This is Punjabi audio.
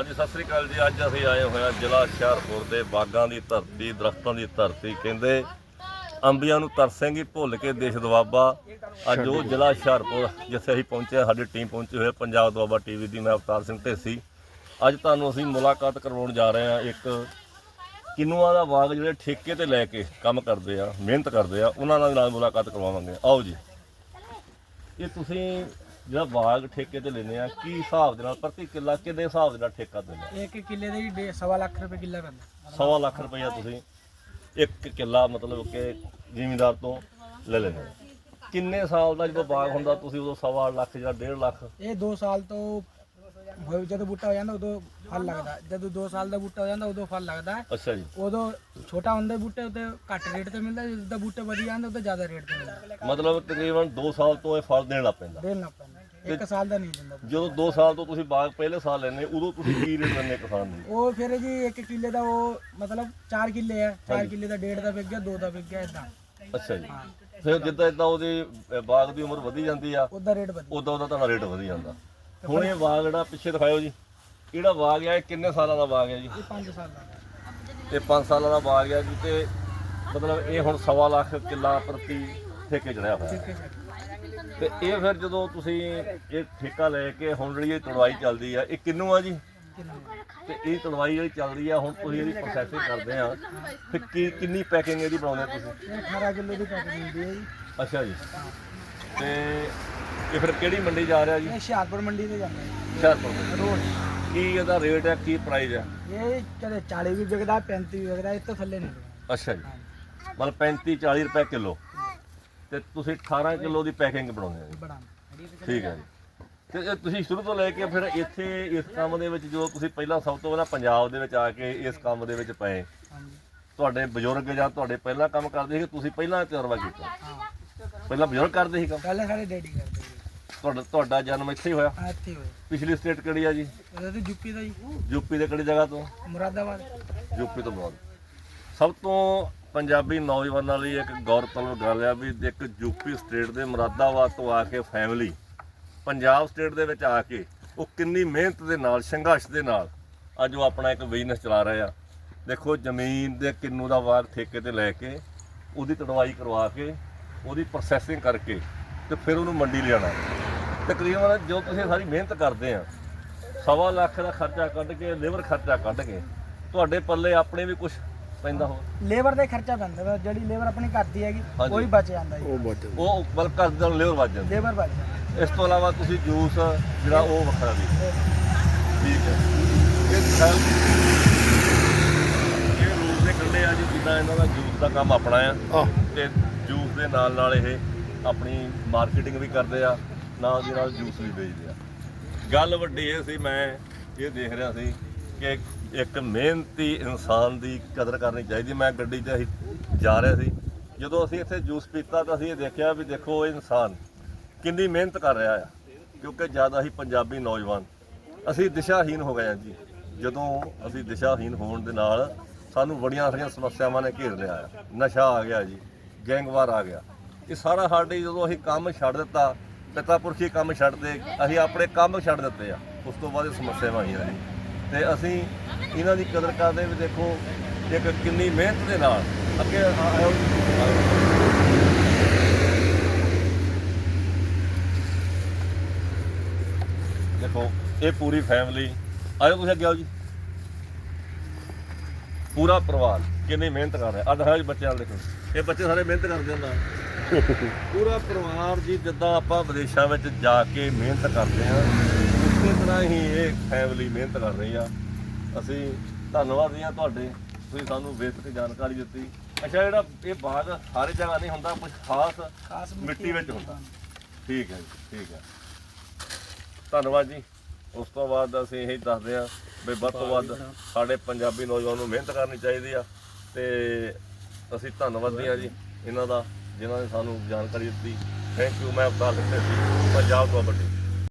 ਹਾਂਜੀ, ਸਤਿ ਸ੍ਰੀ ਅਕਾਲ ਜੀ। ਅੱਜ ਅਸੀਂ ਆਏ ਹੋਏ ਹਾਂ ਜ਼ਿਲ੍ਹਾ ਹੁਸ਼ਿਆਰਪੁਰ ਦੇ ਬਾਗਾਂ ਦੀ ਧਰਤੀ, ਦਰਖਤਾਂ ਦੀ ਧਰਤੀ, ਕਹਿੰਦੇ ਅੰਬੀਆਂ ਨੂੰ ਤਰਸੇਂਗੀ ਭੁੱਲ ਕੇ ਦੇਸ਼ ਦਵਾਬਾ ਅੱਜ ਉਹ ਜ਼ਿਲ੍ਹਾ ਹੁਸ਼ਿਆਰਪੁਰ ਜਿੱਥੇ ਅਸੀਂ ਪਹੁੰਚੇ ਸਾਡੀ ਟੀਮ ਪਹੁੰਚੀ ਹੋਈ ਹੈ, ਪੰਜਾਬ ਦਵਾਬਾ ਟੀਵੀ ਦੀ, ਮੈਂ ਅਵਤਾਰ ਸਿੰਘ ਢੇਸੀ। ਅੱਜ ਤੁਹਾਨੂੰ ਅਸੀਂ ਮੁਲਾਕਾਤ ਕਰਵਾਉਣ ਜਾ ਰਹੇ ਹਾਂ ਇੱਕ ਕਿਨੂਆਂ ਦਾ ਬਾਗ ਜਿਹੜੇ ਠੇਕੇ ਤੇ ਲੈ ਕੇ ਕੰਮ ਕਰਦੇ ਆ, ਮਿਹਨਤ ਕਰਦੇ ਆ, ਉਹਨਾਂ ਨਾਲ ਨਾਲ ਮੁਲਾਕਾਤ ਕਰਵਾਵਾਂਗੇ। ਆਓ ਜੀ। ਇਹ ਤੁਸੀਂ ਜਿਹੜਾ ਬਾਗ ਠੇਕੇ ਤੇ ਲੈਂਦੇ ਆ ਕੀ ਹਿਸਾਬ ਦੇ ਨਾਲ ਪ੍ਰਤੀ ਕਿੱਲਾ ਕਿੰਨੇ ਹਿਸਾਬ ਦੇ ਨਾਲ ਠੇਕਾ ਦਿੰਦੇ ਆ? ਇੱਕ ਕਿੱਲੇ ਦੇ ਵੀ ਸਵਾ ਲੱਖ ਰੁਪਏ ਕਿੱਲਾ ਪੈਂਦਾ। ਸਵਾ ਲੱਖ ਰੁਪਈਆ ਤੁਸੀਂ ਇੱਕ ਕਿੱਲਾ ਮਤਲਬ ਕਿ ਜ਼ਿਮੀਂਦਾਰ ਤੋਂ ਲੈ ਲੈਂਦੇ ਆ। ਕਿੰਨੇ ਸਾਲ ਦਾ ਜਦੋਂ ਬਾਗ ਹੁੰਦਾ ਤੁਸੀਂ ਉਦੋਂ ਸਵਾ ਲੱਖ ਜਾਂ ਡੇਢ ਲੱਖ? ਇਹ 2 ਸਾਲ ਤੋਂ ਹੋਏ ਜਦੋਂ ਬੂਟਾ ਹੋ ਜਾਂਦਾ ਉਦੋਂ ਫਲ ਲੱਗਦਾ। ਜਦੋਂ 2 ਸਾਲ ਦਾ ਬੂਟਾ ਹੋ ਜਾਂਦਾ ਉਦੋਂ ਫਲ ਲੱਗਦਾ। ਹੈ। ਅੱਛਾ ਜੀ। ਉਦੋਂ ਛੋਟਾ ਹੁੰਦਾ ਬੂਟੇ ਉਤੇ ਘੱਟ ਰੇਟ ਤੇ ਮਿਲਦਾ ਜਦੋਂ ਬੂਟੇ ਵਧੀਆ ਆਉਂਦੇ ਉਤੇ ਜ਼ਿਆਦਾ ਰੇਟ ਤੇ ਮਿਲਦਾ। ਮਤਲਬ ਤਕਰੀਬਨ 2 ਸਾਲ ਤੋਂ ਇਹ ਫਲ ਦੇਣ ਲੱਗ ਪੈਂਦਾ। ਦੇਣਾ ਪੈਂਦਾ। ਇੱਕ ਸਾਲ ਦਾ ਨਹੀਂ ਦਿੰਦਾ ਜਦੋਂ 2 ਸਾਲ ਤੋਂ ਤੁਸੀਂ ਬਾਗ ਪਹਿਲੇ ਸਾਲ ਲੈਂਦੇ ਉਦੋਂ ਤੁਸੀਂ ਕੀ ਰੇਟ ਦਿੰਦੇ ਕਿਸਾਨ ਨੂੰ? ਉਹ ਫਿਰ ਜੀ ਇੱਕ ਕਿੱਲੇ ਦਾ ਉਹ ਮਤਲਬ 4 ਕਿੱਲੇ ਹੈ 4 ਕਿੱਲੇ ਦਾ ਡੇਢ ਦਾ ਵਿਕ ਗਿਆ 2 ਦਾ ਵਿਕ ਗਿਆ ਇਦਾਂ ਅੱਛਾ ਜੀ। ਫਿਰ ਜਿੱਦਾਂ ਇਦਾਂ ਉਹਦੀ ਅ, ਬਾਗ ਦੀ ਉਮਰ ਵਧੀ ਜਾਂਦੀ ਆ ਉਹਦਾ ਰੇਟ ਵਧੀਆ ਉਦੋਂ ਉਹਦਾ ਤੁਹਾਡਾ ਰੇਟ ਵਧੀ ਜਾਂਦਾ। ਹੁਣ ਇਹ ਬਾਗ ਜਿਹੜਾ ਪਿੱਛੇ ਦਿਖਾਇਓ ਜੀ ਕਿਹੜਾ ਬਾਗ ਆ ਇਹ ਕਿੰਨੇ ਸਾਲਾਂ ਦਾ ਬਾਗ ਹੈ ਜੀ? ਇਹ 5 ਸਾਲ ਦਾ। ਇਹ 5 ਸਾਲਾਂ ਦਾ ਬਾਗ ਹੈ ਜੀ ਤੇ ਮਤਲਬ ਇਹ ਹੁਣ ਸਵਾ ਲੱਖ ਕਿੱਲਾ ਪ੍ਰਤੀ ਠੇਕੇ ਚੜਿਆ ਹੋਇਆ। ਹੈ ਤੇ ਇਹ ਫਿਰ ਜਦੋਂ ਤੁਸੀਂ ਇਹ ਠੇਕਾ ਲੈ ਕੇ ਹੁਣ ਜਿਹੜੀ ਇਹ ਤੜਵਾਈ ਚੱਲਦੀ ਆ ਇਹ ਕਿੰਨੂ ਆ ਜੀ? ਤੇ ਇਹ ਤੜਵਾਈ ਜਿਹੜੀ ਚੱਲਦੀ ਆ ਹੁਣ ਤੁਸੀਂ ਇਹਦੀ ਪ੍ਰੋਸੈਸਿੰਗ ਕਰਦੇ ਆ। ਫਿਰ ਕੀ ਕਿੰਨੀ ਪੈਕਿੰਗ ਇਹਦੀ ਬਣਾਉਂਦੇ ਤੁਸੀਂ? ਇਹ 18 ਕਿਲੋ ਦੀ ਪੈਕੇਜ ਹੁੰਦੀ ਹੈ ਜੀ। ਅੱਛਾ ਜੀ। ਤੇ ਇਹ ਫਿਰ ਕਿਹੜੀ ਮੰਡੀ ਜਾ ਰਿਹਾ ਜੀ? ਇਹ ਹੁਸ਼ਿਆਰਪੁਰ ਮੰਡੀ ਤੇ ਜਾਂਦਾ ਹੈ ਹੁਸ਼ਿਆਰਪੁਰ ਦੇ। ਕੀ ਇਹਦਾ ਰੇਟ ਹੈ ਕੀ ਪ੍ਰਾਈਸ ਹੈ ਇਹ ਕਦੇ 40 ਵੀ ਵਿਕਦਾ 35 ਵੀ ਵਿਕਦਾ ਇਸ ਤੋਂ ਥੱਲੇ ਨਹੀਂ। ਵਿਕਦਾ ਅੱਛਾ ਜੀ। ਮਤਲਬ 35 40 ਰੁਪਏ ਕਿਲੋ। ਤੇ ਤੁਸੀਂ 18 ਕਿਲੋ ਦੀ ਪੈਕਿੰਗ ਬਣਾਉਂਦੇ ਆ ਜੀ। ਬੜਾ ਠੀਕ ਹੈ ਜੀ। ਤੇ ਇਹ ਤੁਸੀਂ ਸ਼ੁਰੂ ਤੋਂ ਲੈ ਕੇ ਫਿਰ ਇੱਥੇ ਇਸ ਕੰਮ ਦੇ ਵਿੱਚ ਜੋ ਤੁਸੀਂ ਪਹਿਲਾਂ ਸਭ ਤੋਂ ਪਹਿਲਾਂ ਪੰਜਾਬ ਦੇ ਵਿੱਚ ਆ ਕੇ ਇਸ ਕੰਮ ਦੇ ਵਿੱਚ ਪਏ। ਹਾਂਜੀ। ਤੁਹਾਡੇ ਬਜ਼ੁਰਗ ਜਾਂ ਤੁਹਾਡੇ ਪਹਿਲਾਂ ਕੰਮ ਕਰਦੇ ਸੀ ਕਿ ਤੁਸੀਂ ਪਹਿਲਾਂ ਤਜਰਬਾ ਕੀਤਾ? ਹਾਂ ਪਹਿਲਾਂ ਬਜ਼ੁਰਗ ਕਰਦੇ ਸੀ ਕੰਮ? ਪਹਿਲੇ ਸਾਡੇ ਡੈਡੀ ਕਰਦੇ ਸੀ। ਤੁਹਾਡਾ ਤੁਹਾਡਾ ਜਨਮ ਇੱਥੇ ਹੀ ਹੋਇਆ? ਆ ਇੱਥੇ ਹੋਏ ਪਿਛਲੀ ਸਟੇਟ ਕਿਹੜੀ ਆ ਜੀ? ਉਹਦਾ ਤੇ ਯੂਪੀ ਦਾ ਜੀ। ਯੂਪੀ ਦੇ ਕਿਹੜੀ ਜਗ੍ਹਾ ਤੋਂ? ਮੁਰਾਦਾਬਾਦ। ਯੂਪੀ ਤੋਂ ਬਾਅਦ ਸਭ ਤੋਂ ਪੰਜਾਬੀ ਨੌਜਵਾਨਾਂ ਲਈ ਇੱਕ ਗੌਰਤਲਬ ਗੱਲ ਆ ਵੀ ਇੱਕ ਯੂਪੀ ਸਟੇਟ ਦੇ ਮੁਰਾਦਾਬਾਦ ਤੋਂ ਆ ਕੇ ਫੈਮਿਲੀ ਪੰਜਾਬ ਸਟੇਟ ਦੇ ਵਿੱਚ ਆ ਕੇ ਉਹ ਕਿੰਨੀ ਮਿਹਨਤ ਦੇ ਨਾਲ, ਸੰਘਰਸ਼ ਦੇ ਨਾਲ ਅੱਜ ਉਹ ਆਪਣਾ ਇੱਕ ਬਿਜ਼ਨਸ ਚਲਾ ਰਹੇ ਆ। ਦੇਖੋ, ਜ਼ਮੀਨ ਦੇ ਕਿੰਨੂ ਦਾ ਵਾਰ ਠੇਕੇ ਤੇ ਲੈ ਕੇ, ਉਹਦੀ ਤੜਵਾਈ ਕਰਵਾ ਕੇ, ਉਹਦੀ ਪ੍ਰੋਸੈਸਿੰਗ ਕਰਕੇ ਤੇ ਫਿਰ ਉਹਨੂੰ ਮੰਡੀ ਲਿਆਣਾ ਤਕਰੀਬਨ ਜੋ ਤੁਸੀਂ ਸਾਰੀ ਮਿਹਨਤ ਕਰਦੇ ਆ, ਸਵਾ ਲੱਖ ਦਾ ਖਰਚਾ ਕੱਢ ਕੇ, ਲੇਬਰ ਖਰਚਾ ਕੱਢ ਕੇ, ਤੁਹਾਡੇ ਪੱਲੇ ਆਪਣੇ ਵੀ ਕੁਝ ਪੈਂਦਾ ਹੋ। ਲੇਬਰ ਦਾ ਹੀ ਖਰਚਾ ਪੈਂਦਾ ਵਾ, ਜਿਹੜੀ ਲੇਬਰ ਆਪਣੀ ਘਰ ਦੀ ਹੈਗੀ ਹਾਂਜੀ। ਉਹ ਹੀ ਬਚ ਜਾਂਦਾ ਜੀ। ਉਹ ਬਲ ਘਰ ਦਾ ਲੇਬਰ ਵੱਜ ਜਾਂਦੀ। ਲੇਬਰ ਬਚ ਜਾਂਦਾ। ਇਸ ਤੋਂ ਇਲਾਵਾ ਤੁਸੀਂ ਜੂਸ ਜਿਹੜਾ ਉਹ ਵੱਖਰਾ ਵੀ। ਠੀਕ ਹੈ। ਇਹ ਸਰ ਇਹ ਰੂਲ ਦੇ ਕੰਡੇ ਆ ਜੀ ਜਿੱਦਾਂ ਇਹਨਾਂ ਦਾ ਜੂਸ ਦਾ ਕੰਮ ਆਪਣਾ ਆ। ਤੇ ਜੂਸ ਦੇ ਨਾਲ ਨਾਲ ਇਹ ਆਪਣੀ ਮਾਰਕੀਟਿੰਗ ਵੀ ਕਰਦੇ ਆ ਨਾਲ ਦੀ ਨਾਲ ਜੂਸ ਵੀ ਵੇਚਦੇ ਆ। ਗੱਲ ਵੱਡੀ ਇਹ ਸੀ ਮੈਂ ਇਹ ਦੇਖ ਰਿਹਾ ਸੀ ਕਿ ਇੱਕ ਮਿਹਨਤੀ ਇਨਸਾਨ ਦੀ ਕਦਰ ਕਰਨੀ ਚਾਹੀਦੀ। ਮੈਂ ਗੱਡੀ 'ਚ ਅਸੀਂ ਜਾ ਰਹੇ ਸੀ। ਜਦੋਂ ਅਸੀਂ ਇੱਥੇ ਜੂਸ ਪੀਤਾ ਤਾਂ ਅਸੀਂ ਇਹ ਦੇਖਿਆ ਵੀ ਦੇਖੋ ਇਹ ਇਨਸਾਨ ਕਿੰਨੀ ਮਿਹਨਤ ਕਰ ਰਿਹਾ ਆ, ਕਿਉਂਕਿ ਜ਼ਿਆਦਾ ਹੀ ਪੰਜਾਬੀ ਨੌਜਵਾਨ। ਅਸੀਂ ਦਿਸ਼ਾਹੀਨ ਹੋ ਗਏ ਹਾਂ ਜੀ। ਜਦੋਂ ਅਸੀਂ ਦਿਸ਼ਾਹੀਨ ਹੋਣ ਦੇ ਨਾਲ ਸਾਨੂੰ ਬੜੀਆਂ ਸਾਰੀਆਂ ਸਮੱਸਿਆਵਾਂ ਨੇ ਘੇਰ ਲਿਆ ਆ। ਨਸ਼ਾ ਆ ਗਿਆ ਜੀ, ਗੈਂਗਵਾਰ ਆ ਗਿਆ। ਇਹ ਸਾਰਾ ਸਾਡੇ ਜਦੋਂ ਅਸੀਂ ਕੰਮ ਛੱਡ ਦਿੱਤਾ, ਪਿਤਾ ਪੁਰਖੀ ਕੰਮ ਛੱਡਦੇ, ਅਸੀਂ ਆਪਣੇ ਕੰਮ ਛੱਡ ਦਿੱਤੇ ਆ। ਉਸ ਤੋਂ ਬਾਅਦ ਇਹ ਸਮੱਸਿਆਵਾਂ ਆਈਆਂ ਜੀ ਤੇ ਅਸੀਂ ਇਹਨਾਂ ਦੀ ਕਦਰ ਕਰਦੇ ਵੀ ਦੇਖੋ ਇੱਕ ਕਿੰਨੀ ਮਿਹਨਤ ਦੇ ਨਾਲ ਅੱਗੇ ਆਇਓ ਦੇਖੋ ਇਹ ਪੂਰੀ ਫੈਮਿਲੀ ਆਇਓ ਤੁਸੀਂ ਅੱਗੇ ਆਓ ਜੀ। ਪੂਰਾ ਪਰਿਵਾਰ ਕਿੰਨੀ ਮਿਹਨਤ ਕਰ ਰਿਹਾ। ਆ ਦਿਖਾਓ ਜੀ ਬੱਚਿਆਂ ਨੂੰ ਦੇਖੋ। ਇਹ ਬੱਚੇ ਸਾਰੇ ਮਿਹਨਤ ਕਰਦੇ ਹੁੰਦਾ ਪੂਰਾ ਪਰਿਵਾਰ ਜੀ ਜਿੱਦਾਂ ਆਪਾਂ ਵਿਦੇਸ਼ਾਂ ਵਿੱਚ ਜਾ ਕੇ ਮਿਹਨਤ ਕਰਦੇ ਆ ਉਸੇ ਤਰ੍ਹਾਂ ਹੀ ਇਹ ਫੈਮਿਲੀ ਮਿਹਨਤ ਕਰ ਰਹੀ ਆ। ਅਸੀਂ ਧੰਨਵਾਦੀ ਆ ਤੁਹਾਡੇ। ਤੁਸੀਂ ਸਾਨੂੰ ਬੇਸਿਕ ਜਾਣਕਾਰੀ ਦਿੱਤੀ। ਅੱਛਾ ਜਿਹੜਾ ਇਹ ਬਾਗ ਹਰ ਜਗ੍ਹਾ ਨਹੀਂ ਹੁੰਦਾ ਕੁਝ ਖਾਸ ਖਾਸ ਮਿੱਟੀ ਵਿੱਚ ਹੁੰਦਾ। ਠੀਕ ਹੈ ਜੀ ਠੀਕ ਹੈ। ਧੰਨਵਾਦ ਜੀ। ਉਸ ਤੋਂ ਬਾਅਦ ਅਸੀਂ ਇਹ ਦੱਸਦੇ ਹਾਂ ਵੀ ਵੱਧ ਤੋਂ ਵੱਧ ਸਾਡੇ ਪੰਜਾਬੀ ਨੌਜਵਾਨ ਨੂੰ ਮਿਹਨਤ ਕਰਨੀ ਚਾਹੀਦੀ ਆ ਤੇ ਅਸੀਂ ਧੰਨਵਾਦੀ ਆ ਜੀ ਇਹਨਾਂ ਦਾ ਜਿਨ੍ਹਾਂ ਨੇ ਸਾਨੂੰ ਜਾਣਕਾਰੀ ਦਿੱਤੀ। ਥੈਂਕ ਯੂ ਮੈਂ ਅਵਤਾਰ ਸਿੰਘ ਸੀ ਪੰਜਾਬ ਤੋਂ ਵੱਡੀ